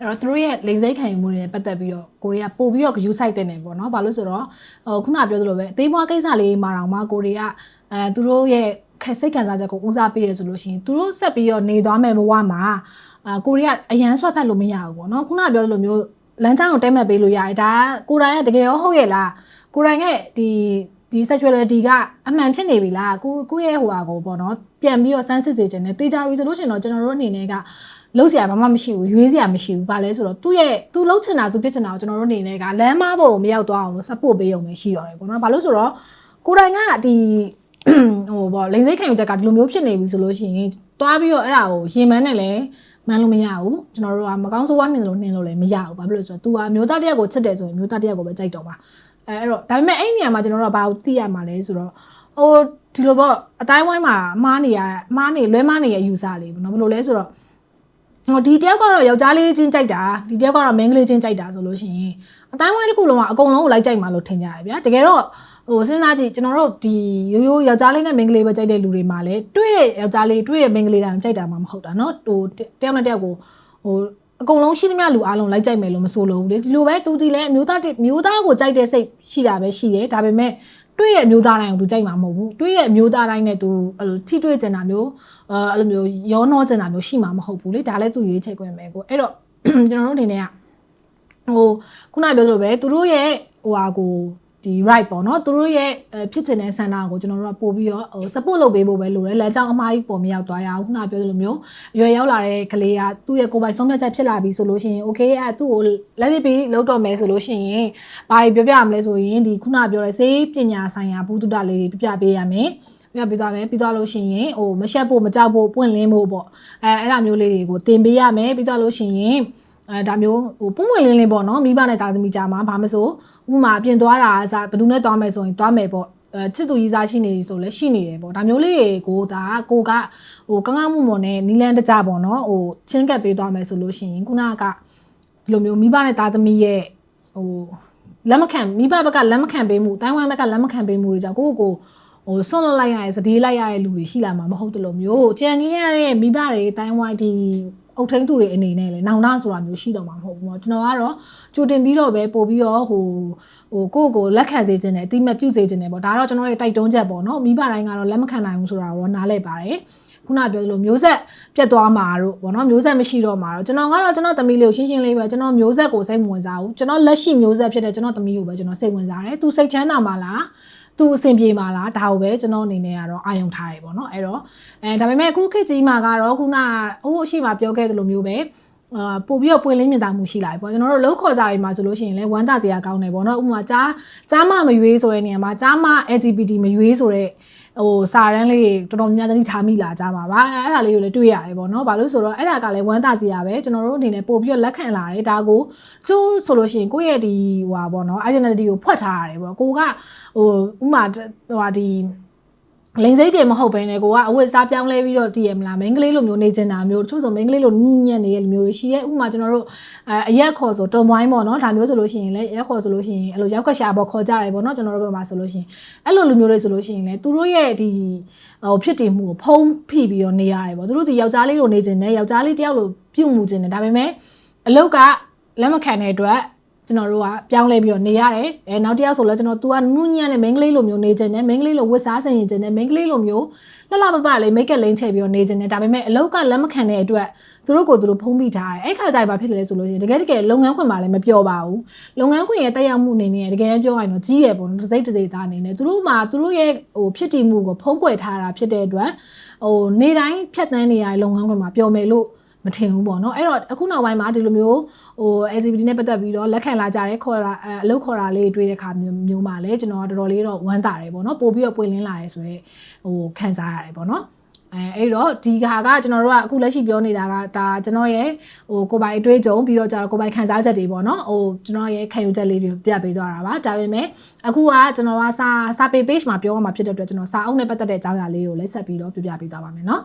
အဲ့တော့သူတို့ရဲ့လိန်စိတ်ခံယူမှုတွေနဲ့ပတ်သက်ပြီးတော့ကိုရီးယားပို့ပြီးတော့ view site တင်နေပေါ့နော်ဘာလို့ဆိုတော့ဟိုခုနပြောသလိုပဲအသေးမွားကိစ္စလေးမှာတော့မှကိုရီးယားအဲသူတို့ရဲ့ခက်စိတ်ခံစားချက်ကိုဦးစားပေးရဆိုလို့ရှိရင်သူတို့ဆက်ပြီးတော့နေသွားမယ်ဘဝမှာအာကိုရီးယားအရန်ဆွတ်ဖက်လို့မရဘူးပေါ့နော်ခုနပြောသလိုမျိုးလမ်းကြောင်းကိုတဲမဲ့ပေးလို့ရတယ်ဒါကကိုယ်တိုင်ကတကယ်ရောဟုတ်ရဲ့လားကိုယ်တိုင်ကဒီဒီ sexuality ကအမှန်ဖြစ်နေပြီလားကိုကိုရဲ့ဟိုဟာကိုပေါ့နော်ပြန်ပြီးတော့စမ်းစစ်စေခြင်းနဲ့တေးကြပြီဆိုလို့ရှိရင်တော့ကျွန်တော်တို့အနေနဲ့က လုံးစရာဘာမှမရှိဘူးရွေးစရာမရှိဘူးဘာလဲဆိုတော့သူ့ရဲ့သူလုံးချင်တာသူဖြစ်ချင်တာကိုကျွန်တော်တို့အနေနဲ့ကလမ်းမပေါ်ကိုမရောက်သွားအောင်လို့ support ပေးရုံပဲရှိရတယ်ပေါ့နော်ဘာလို့ဆိုတော့ကိုယ်တိုင်ကဒီဟိုပေါ့လိန်စိတ်ခံယူချက်ကဒီလိုမျိုးဖြစ်နေပြီဆိုလို့ရှိရင်တွားပြီးတော့အဲ့ဒါကိုရင်မန်းနဲ့လည်းမှန်းလို့မရဘူးကျွန်တော်တို့ကမကောင်းဆိုးဝါးနေလို့နှင်းလို့လည်းမရဘူးဘာဖြစ်လို့လဲဆိုတော့ तू ကမျိုးသားတယောက်ကိုချစ်တယ်ဆိုရင်မျိုးသားတယောက်ကိုပဲကြိုက်တော့ပါအဲအဲ့တော့ဒါပေမဲ့အဲ့ဒီနေရာမှာကျွန်တော်တို့ကဘာကိုသိရမှာလဲဆိုတော့ဟိုဒီလိုပေါ့အတိုင်းဝိုင်းမှာမှားနေရမှားနေလွဲမှားနေရယူစားလေးပေါ့နော်ဘယ်လိုလဲဆိုတော့ဟို ဒီတယောက်ကတော့ယောက်ျားလေးချင်းကြိုက်တာဒီတယောက်ကတော့မိန်းကလေးချင်းကြိုက်တာဆိုလို့ရှိရင်အတိုင်းဝိုင်းတစ်ခုလုံးကအကုန်လုံးကိုလိုက်ကြိုက်မှာလို့ထင်ကြရဗျာတကယ်တော့ဟိုစဉ်းစားကြည့်ကျွန်တော်တို့ဒီရိုးရိုးယောက်ျားလေးနဲ့မိန်းကလေးပဲကြိုက်တဲ့လူတွေမှာလည်းတွေ့တဲ့ယောက်ျားလေးတွေ့တဲ့မိန်းကလေးတိုင်းကြိုက်တာမှမဟုတ်တာเนาะဟိုတယောက်နဲ့တယောက်ကိုဟိုအကုန်လုံးရှိသမျှလူအားလုံးလိုက်ကြိုက်မယ်လို့မဆိုလို့ဘူးလေဒီလိုပဲသူဒီလည်းအမျိုးသားတစ်မျိုးသားကိုကြိုက်တဲ့စိတ်ရှိတာပဲရှိတယ်ဒါပေမဲ့ တွေ့ရဲ့အမျိုးသားတိုင်းကိုသူကြိုက်မှာမဟုတ်ဘူးတွေ့ရဲ့အမျိုးသားတိုင်းနဲ့သူအဲ့လိုထိတွေ့ကြတာမျိုးအဲအဲ့လိုမျိုးရောနှောကြတာမျိုးရှိမှာမဟုတ်ဘူးလေဒါလည်းသူရွေးချက်ခွင့်ပဲကိုအဲ့တော့ကျွန်တော်တို့အနေနဲ့ကဟိုခုနပြောသလိုပဲသူတို့ရဲ့ဟိုဟာကို ဒီ right ပေါ့နော်သူတို့ရဲ့ဖြစ်ချင်တဲ့ဆန္ဒကိုကျွန်တော်တို့ကပို့ပြီးတော့ဟို support လုပ်ပေးဖို့ပဲလိုတယ်လမ်းကြောင်းအမှားကြီးပေါ်မရောက်သွားရအောင်ခုနပြောသလိုမျိုးရွယ်ရောက်လာတဲ့ကလေးကသူ့ရဲ့ကိုယ်ပိုင်ဆုံးဖြတ်ချက်ဖြစ်လာပြီဆိုလို့ရှိရင် okay အဲသူ့ကိုလက်ရပြီးလောက်တော့မယ်ဆိုလို့ရှိရင်ဘာတွေပြောပြမလဲဆိုရင်ဒီခုနပြောတဲ့စေးပညာဆိုင်ရာဘုဒ္ဓတာလေးတွေပြပြပေးရမယ်ပြပြီးသွားမယ်ပြီးသွားလို့ရှိရင်ဟိုမရှက်ဖို့မကြောက်ဖို့ပွင့်လင်းဖို့ပေါ့အဲအဲ့ဒါမျိုးလေးတွေကိုတင်ပေးရမယ်ပြီးသွားလို့ရှိရင် အဲဒါမျိုးဟိုပုံမှန်လင်းလင်းပေါ့နော်မိဘနဲ့တာသမီကြမှာဘာမဆိုဥပမာပြင်သွားတာအစားဘယ်သူနဲ့သွားမယ်ဆိုရင်သွားမယ်ပေါ့အဲချစ်သူကြီးစားရှိနေဆိုလဲရှိနေတယ်ပေါ့ဒါမျိုးလေးတွေကိုဒါကိုကဟိုကောင်းကောင်းမွန်မွန်နဲ့နီလန်းတကြပေါ့နော်ဟိုချင်းကပ်ပေးသွားမယ်ဆိုလို့ရှိရင်ခုနကဒီလိုမျိုးမိဘနဲ့တာသမီရဲ့ဟိုလက်မခံမိဘဘက်ကလက်မခံပေးမှုတိုင်းဝမ်ဘက်ကလက်မခံပေးမှုတွေကြောင့်ကိုယ့်ကိုယ်ဟိုဆွန့်လွတ်လိုက်ရတဲ့စတေးလိုက်ရတဲ့လူတွေရှိလာမှာမဟုတ်တလို့မျိုးကြံခဲ့ရတဲ့မိဘတွေတိုင်းဝမ်ဒီ အုပ်ထိန်းသူတွေအနေနဲ့လည်းနောင်တဆိုတာမျိုးရှိတော့မှာမဟုတ်ဘူးပေါ့ကျွန်တော်ကတော့ကြိုတင်ပြီးတော့ပဲပို့ပြီးတော့ဟိုဟိုကိုယ့်ကိုလက်ခံစေခြင်းနဲ့အတိမပြုစေခြင်းနဲ့ပေါ့ဒါတော့ကျွန်တော်ရဲ့တိုက်တွန်းချက်ပေါ့နော်မိဘတိုင်းကတော့လက်မခံနိုင်ဘူးဆိုတာတော့နားလည်ပါတယ်ခုနပြောသလိုမျိုးဆက်ပြတ်သွားမှာတို့ဗောနော်မျိုးဆက်မရှိတော့မှာတို့ကျွန်တော်ကတော့ကျွန်တော်သမီးလေးကိုရှင်းရှင်းလေးပဲကျွန်တော်မျိုးဆက်ကိုစိတ်ဝင်စားဘူးကျွန်တော်လက်ရှိမျိုးဆက်ဖြစ်တဲ့ကျွန်တော်သမီးကိုပဲကျွန်တော်စိတ်ဝင်စားတယ်သူစိတ်ချမ်းသာမှာလား သူအဆင်ပြေမှာလားဒါကိုပဲကျွန်တော်အနေနဲ့ကတော့အာရုံထားတယ်ပေါ့နော်အဲ့တော့အဲဒါပေမဲ့အခုခေတ်ကြီးမှာကတော့ခုနဟိုအရှိမပြောခဲ့သလိုမျိုးပဲအာပို့ပြီးတော့ပွင့်လင်းမြင်သာမှုရှိလာပြီပေါ့ကျွန်တော်တို့လှုပ်ခေါ်ကြတွေမှာဆိုလို့ရှိရင်လည်းဝမ်းသာစရာကောင်းတယ်ပေါ့နော်ဥပမာကြားကြားမမရွေးဆိုတဲ့နေရာမှာကြားမ LGBT မရွေးဆိုတဲ့ ဟိုစာရန်လေးတွေတော်တော်များများသတိထားမိလာကြပါပါအဲ့ဒါလေးကိုလည်းတွေ့ရတယ်ပေါ့နော်ဘာလို့ဆိုတော့အဲ့ဒါကလည်းဝမ်းသာစရာပဲကျွန်တော်တို့အနေနဲ့ပို့ပြီးတော့လက်ခံလာတယ်ဒါကိုကျိုးဆိုလို့ရှိရင်ကိုယ့်ရဲ့ဒီဟိုဟာပေါ့နော် identity ကိုဖွက်ထားရတယ်ပေါ့ကိုကဟိုဥမာဟိုဟာဒီ လိန်စိတ်တွေမဟုတ်ဘဲနဲ့ကိုကအဝတ်စားပြောင်းလဲပြီးတော့တည်ရမလားမိန်းကလေးလိုမျိုးနေချင်တာမျိုးတချို့ဆိုမိန်းကလေးလိုနူးညံ့နေတဲ့လူမျိုးတွေရှိရဲ့ဥပမာကျွန်တော်တို့အဲအရက်ခေါ်ဆိုတုံဝိုင်းပေါ့နော်ဒါမျိုးဆိုလို့ရှိရင်လည်းအရက်ခေါ်ဆိုလို့ရှိရင်အဲ့လိုရောက်ကရှာပေါ့ခေါ်ကြတယ်ပေါ့နော်ကျွန်တော်တို့ဘက်မှာဆိုလို့ရှိရင်အဲ့လိုလူမျိုးတွေဆိုလို့ရှိရင်လည်းသူတို့ရဲ့ဒီဟိုဖြစ်တည်မှုကိုဖုံးဖိပြီးတော့နေရတယ်ပေါ့သူတို့ဒီယောက်ျားလေးလိုနေချင်တယ်ယောက်ျားလေးတယောက်လိုပြုတ်မှုချင်တယ်ဒါပေမဲ့အလုတ်ကလက်မခံတဲ့အတွက် ကျွန်တော်တို့ကပြောင်းလဲပြီးတော့နေရတယ်အဲနောက်တစ်ယောက်ဆိုလဲကျွန်တော် तू ကနုညံ့တဲ့မိန်းကလေးလိုမျိုးနေခြင်းနဲ့မိန်းကလေးလိုဝတ်စားဆင်ရင်ခြင်းနဲ့မိန်းကလေးလိုမျိုးလှလှပပလေးမိတ်ကပ်လိမ့်ချဲပြီးတော့နေခြင်းနဲ့ဒါပေမဲ့အလောက်ကလက်မခံတဲ့အတွက်သူတို့ကိုသူတို့ဖုံးပြီးထားတယ်အဲ့ခါကျရင်ဘာဖြစ်လဲဆိုလို့ရှိရင်တကယ်တကယ်လုပ်ငန်းခွင်မှာလည်းမပြောပါဘူးလုပ်ငန်းခွင်ရဲ့တက်ရောက်မှုအနေနဲ့တကယ်ပြောရရင်တော့ကြီးရပေါ့နော်တစ်စိတ်တစ်စိတ်သားအနေနဲ့သူတို့မှာသူတို့ရဲ့ဟိုဖြစ်တည်မှုကိုဖုံးကွယ်ထားတာဖြစ်တဲ့အတွက်ဟိုနေတိုင်းဖြတ်တန်းနေရတဲ့လုပ်ငန်းခွင်မှာပြောမယ်လို့ မထင်ဘူးပေါ့နော်အဲ့တော့အခုနောက်ပိုင်းမှာဒီလိုမျိုးဟို LGBT နဲ့ပတ်သက်ပြီးတော့လက်ခံလာကြတဲ့ခေါ်လာအလုပ်ခေါ်တာလေးတွေ့တဲ့ခါမျိုးမှာလည်းကျွန်တော်တော်တော်လေးတော့ဝမ်းသာတယ်ပေါ့နော်ပို့ပြီးတော့ပွင့်လင်းလာတယ်ဆိုတော့ဟိုခံစားရတယ်ပေါ့နော်အဲအဲ့တော့ဒီဟာကကျွန်တော်တို့ကအခုလက်ရှိပြောနေတာကဒါကျွန်တော်ရဲ့ဟိုကိုယ်ပိုင်အတွေးကြုံပြီးတော့ကျတော့ကိုယ်ပိုင်ခံစားချက်တွေပေါ့နော်ဟိုကျွန်တော်ရဲ့ခံယူချက်လေးတွေပြပေးသွားတာပါဒါပေမဲ့အခုကကျွန်တော်ကစာစာပေ page မှာပြောရမှာဖြစ်တဲ့အတွက်ကျွန်တော်စာအုပ်နဲ့ပတ်သက်တဲ့အကြောင်းအရာလေးကိုလည်းဆက်ပြီးတော့ပြပြပေးသွားပါမယ်နော်